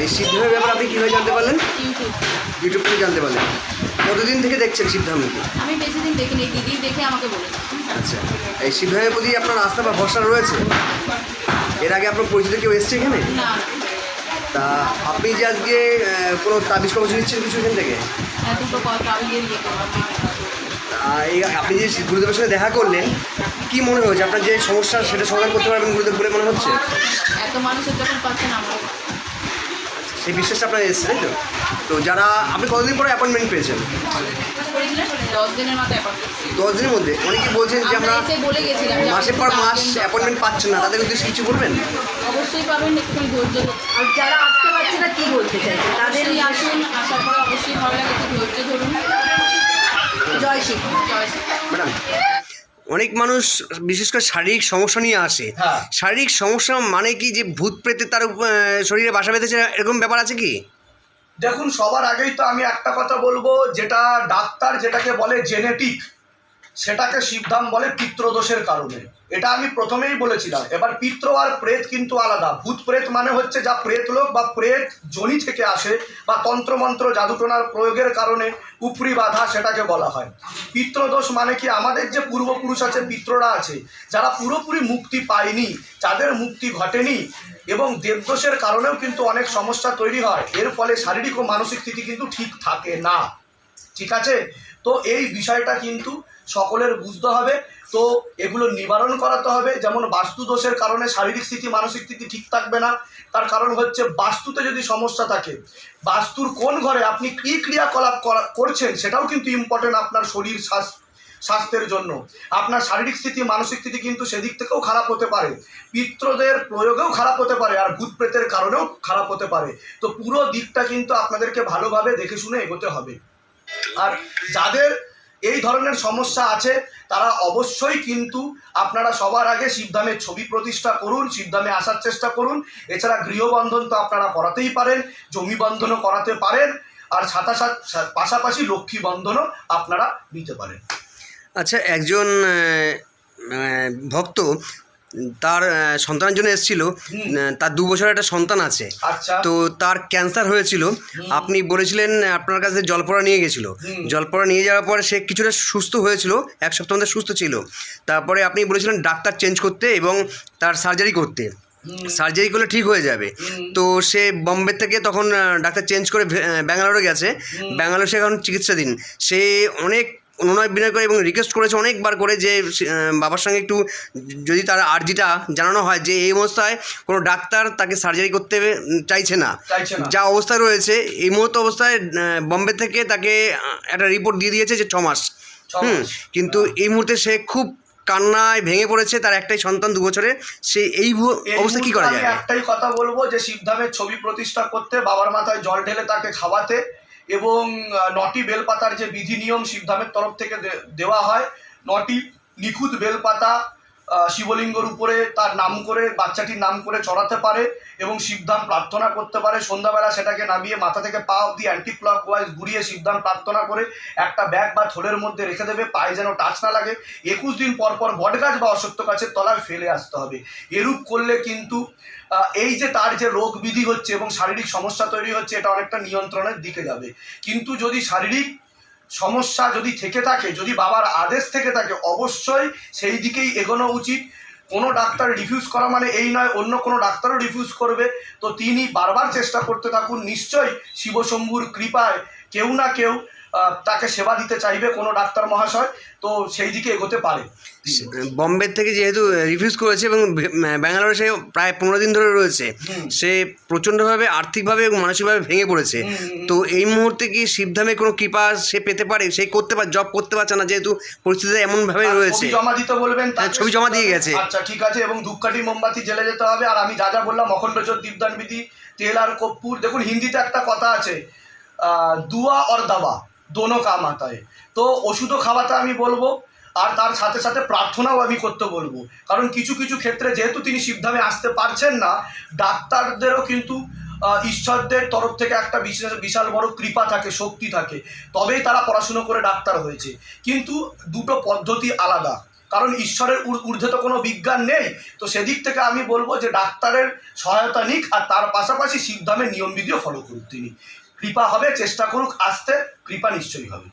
এই সিদ্ধামের ব্যাপারে আপনি কীভাবে জানতে পারলেন? ইউটিউব। থেকে জানতে পারলেন। কতদিন থেকে দেখছেন সিদ্ধামকে আমি বেশি দিন দেখিনি দিদি দেখে আমাকে বলেছে। আচ্ছা এই সিদ্ধামের প্রতি আপনার আস্থা বা ভরসা রয়েছে? এর আগে আপনার পরিচিত কেউ এসছে এখানে? না। তা আপনি যে আজকে কোনো তাবিজ কবচ নিচ্ছেন কিছু এখান থেকে? হ্যাঁ, আপনি যে গুরুদেবের সাথে দেখা করলেন কি মনে হয়েছে? আপনার যে সমস্যা সেটা সমাধান করতে পারবেন গুরুদেব বলে মনে হচ্ছে? এত মানুষের যখন পাচ্ছেন আমরা সেই বিশ্বাসটা আপনার এসছে তাই তো? তো যারা আপনি কতদিন পরে অ্যাপয়েন্টমেন্ট পেয়েছেন? দশ দিনের মধ্যে অনেকে বলছেন যে আমরা মাসের পর মাস অ্যাপয়েন্টমেন্ট পাচ্ছেন না তাদের উদ্দেশ্যে কিছু বলবেন? অবশ্যই পাবেন একটুখানি ধৈর্য আর যারা আসতে পারছে না কি বলতে চাইছে তাদের আসুন আসার পরে অবশ্যই ভালো লাগে একটু ধৈর্য ধরুন। জয় শিখ। জয় শ্রী ম্যাডাম অনেক মানুষ বিশেষ করে শারীরিক সমস্যা নিয়ে আসে হ্যাঁ। শারীরিক সমস্যা মানে কি যে ভূত প্রেতে তার শরীরে বাসা বেঁধেছে এরকম ব্যাপার আছে কি দেখুন সবার আগেই তো আমি একটা কথা বলব যেটা ডাক্তার যেটাকে বলে জেনেটিক সেটাকে শিবধাম বলে পিত্রদোষের কারণে। এটা আমি প্রথমেই বলেছিলাম। এবার পিত্র আর প্রেত কিন্তু আলাদা। ভূত প্রেত মানে হচ্ছে যা প্রেত লোক বা প্রেত জনি থেকে আসে বা তন্ত্রমন্ত্র, জাদুটোনার প্রয়োগের কারণে উপরি বাধা সেটাকে বলা হয়। পিত্রদোষ মানে কি? আমাদের যে পূর্বপুরুষ আছে, পিত্ররা আছে, যারা পুরোপুরি মুক্তি পায়নি, যাদের মুক্তি ঘটেনি এবং দেবদোষের কারণেও কিন্তু অনেক সমস্যা তৈরি হয়। এর ফলে শারীরিক ও মানসিক স্থিতি কিন্তু ঠিক থাকে না। ঠিক আছে? তো এই বিষয়টা কিন্তু সকলের বুঝতে হবে। তো এগুলো নিবারণ করাতে হবে। যেমন বাস্তু দোষের কারণে শারীরিক স্থিতি, মানসিক স্থিতি ঠিক থাকবে না। তার কারণ হচ্ছে বাস্তুতে যদি সমস্যা থাকে, বাস্তুর কোন ঘরে আপনি কী ক্রিয়াকলাপ করা- করছেন সেটাও কিন্তু ইম্পর্টেন্ট আপনার শরীর স্বাস্থ্য স্বাস্থ্যের জন্য। আপনার শারীরিক স্থিতি, মানসিক স্থিতি কিন্তু সেদিক থেকেও খারাপ হতে পারে। পিত্রদের প্রয়োগেও খারাপ হতে পারে আর ভূত প্রেতের কারণেও খারাপ হতে পারে। তো পুরো দিকটা কিন্তু আপনাদেরকে ভালোভাবে দেখে শুনে এগোতে হবে। আর যাদের এই ধরনের সমস্যা আছে, তারা অবশ্যই কিন্তু আপনারা সবার আগে শিবধামের ছবি প্রতিষ্ঠা করুন, শিবধামে আসার চেষ্টা করুন। এছাড়া গৃহবন্ধন তো আপনারা করাতেই পারেন, জমি বন্ধনও করাতে পারেন, আর সাথে পাশাপাশি লক্ষ্মী বন্ধনও আপনারা নিতে পারেন। আচ্ছা একজন ভক্ত তার সন্তানের জন্য এসেছিল। তার দু বছরের একটা সন্তান আছে। আচ্ছা। তো তার ক্যান্সার হয়েছিল। আপনি বলেছিলেন আপনার কাছে জলপড়া নিয়ে গেছিল। জলপড়া নিয়ে যাওয়ার পরে সে কিছুটা সুস্থ হয়েছিল। এক সপ্তাহ মধ্যে সুস্থ ছিল। তারপরে আপনি বলেছিলেন ডাক্তার চেঞ্জ করতে এবং তার সার্জারি করতে। সার্জারি করলে ঠিক হয়ে যাবে। তো সে বম্বে থেকে তখন ডাক্তার চেঞ্জ করে ব্যাঙ্গালোরে গেছে। ব্যাঙ্গালোর সে এখন চিকিৎসাধীন। সে অনেক অনুনয় বিনয় করে এবং রিকোয়েস্ট করেছে অনেকবার করে যে বাবার সঙ্গে একটু যদি তার আর্জিটা জানানো হয় যে এই অবস্থায় কোনো ডাক্তার তাকে সার্জারি করতে চাইছে না যা অবস্থা রয়েছে এই মুহূর্ত অবস্থায় বম্বে থেকে তাকে একটা রিপোর্ট দিয়ে দিয়েছে যে ছমাস হুম কিন্তু এই মুহূর্তে সে খুব কান্নায় ভেঙে পড়েছে তার একটাই সন্তান দু বছরে। সে এই অবস্থা কি করা যায়? একটাই কথা বলব যে শিবধামের ছবি প্রতিষ্ঠা করতে বাবার মাথায় জল ঢেলে তাকে খাওয়াতে এবং নটি বেলপাতার যে বিধি নিয়ম শিবধামের তরফ থেকে দেওয়া হয় নটি নিখুঁত বেলপাতা শিবলিঙ্গর উপরে তার নাম করে, বাচ্চাটির নাম করে চড়াতে পারে এবং শিবধাম প্রার্থনা করতে পারে। সন্ধ্যাবেলা সেটাকে নামিয়ে মাথা থেকে পা অব্দি অ্যান্টি ক্লক ওয়াইজ ঘুরিয়ে শিবধাম প্রার্থনা করে একটা ব্যাগ বা থলের মধ্যে রেখে দেবে, পায়ে যেন টাচ না লাগে। একুশ দিন পর পর বটগাছ বা অসত্য গাছের তলায় ফেলে আসতে হবে। এরূপ করলে কিন্তু এই যে তার যে রোগ বিধি হচ্ছে এবং শারীরিক সমস্যা তৈরি হচ্ছে, এটা অনেকটা নিয়ন্ত্রণের দিকে যাবে। কিন্তু যদি শারীরিক সমস্যা যদি থেকে থাকে, যদি বাবার আদেশ থেকে থাকে, অবশ্যই সেই দিকেই এগোনো উচিত। কোনো ডাক্তার রিফিউজ করা মানে এই নয়, অন্য কোনো ডাক্তারও রিফিউজ করবে। তো তিনি বারবার চেষ্টা করতে থাকুন। নিশ্চয়ই শিবশম্ভুর কৃপায় কেউ না কেউ তাকে সেবা দিতে চাইবে কোনো ডাক্তার মহাশয় তো সেই দিকে এগোতে পারে। বম্বে থেকে যেহেতু রিফিউজ করেছে এবং ব্যাঙ্গালোরে সে প্রায় পনেরো দিন ধরে রয়েছে সে প্রচণ্ডভাবে আর্থিকভাবে এবং মানসিকভাবে ভেঙে পড়েছে। তো এই মুহূর্তে কি শিবধামে কোনো কৃপা সে পেতে পারে? সে করতে পারে জব করতে পারছে না যেহেতু পরিস্থিতি এমনভাবে রয়েছে। জমা দিতে বলবেন হ্যাঁ, ছবি জমা দিয়ে গেছে। আচ্ছা ঠিক আছে এবং ধূপকাঠি মোমবাতি জেলে যেতে হবে। আর আমি যা যা বললাম অখণ্ড চোর দীপদান বিধি তেল আর কর্পূর দেখুন হিন্দিতে একটা কথা আছে দুয়া অর দাওয়া দোনো কাম আতা তো ওষুধও খাওয়াতে আমি বলব, আর তার সাথে সাথে প্রার্থনাও আমি করতে বলব। কারণ কিছু কিছু ক্ষেত্রে যেহেতু তিনি শিবধামে আসতে পারছেন না, ডাক্তারদেরও কিন্তু ঈশ্বরদের তরফ থেকে একটা বিশেষ, বিশাল বড় কৃপা থাকে, শক্তি থাকে। তবেই তারা পড়াশুনো করে ডাক্তার হয়েছে। কিন্তু দুটো পদ্ধতি আলাদা। কারণ ঈশ্বরের ঊর্ধ্বে তো কোনো বিজ্ঞান নেই। তো সেদিক থেকে আমি বলব যে, ডাক্তারের সহায়তা নিক, আর তার পাশাপাশি শিবধামের নিয়মবিধিও ফলো করুক তিনি। কৃপা হবে চেষ্টা করুক আসতে কৃপা নিশ্চয়ই হবে।